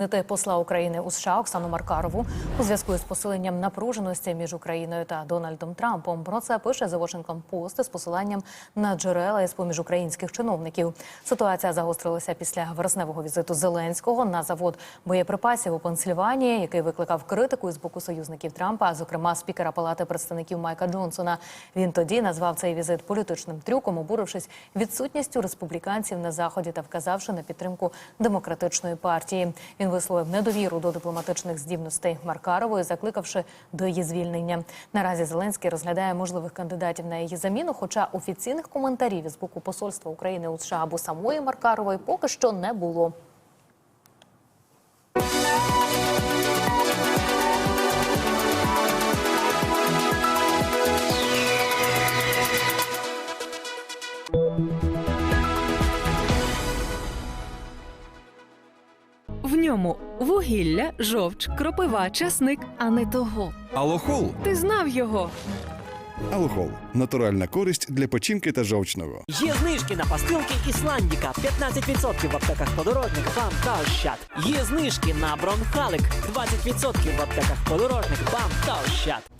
Нити посла України у США Оксану Маркарову у зв'язку з посиленням напруженості між Україною та Дональдом Трампом. Про це пише The Washington Post з посиланням на джерела із поміж українських чиновників. Ситуація загострилася після вересневого візиту Зеленського на завод боєприпасів у Пенсильванії, який викликав критику з боку союзників Трампа, зокрема спікера Палати представників Майка Джонсона. Він тоді назвав цей візит політичним трюком, обурившись відсутністю республіканців на заході та вказавши на підтримку демократичної партії. Він висловив недовіру до дипломатичних здібностей Маркарової, закликавши до її звільнення. Наразі Зеленський розглядає можливих кандидатів на її заміну. Хоча офіційних коментарів із боку посольства України у США або самої Маркарової поки що не було. Ньому вугілля, жовч, кропива, часник, а не того. Алохол. Ти знав його. Алохол натуральна користь для печінки та жовчного. Є знижки на пастилки Ісландіка 15% в аптеках подорожник, вам та ощад. Є знижки на бронхалик 20% в аптеках подорожник, вам та ощад.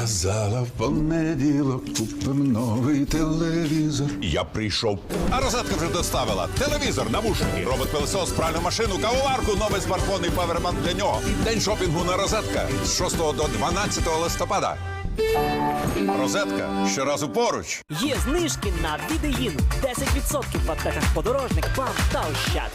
Ти казала в понеділок купим новий телевізор. Я прийшов. А розетка вже доставила. Телевізор, навушники, робот-пилосос, пральну машину, кавоварку, новий смартфон і павербанк для нього. День шопінгу на розетка з 6 до 12 листопада. Розетка щоразу поруч. Є знижки на відеїн 10% в аптеках подорожник, вам та ощад.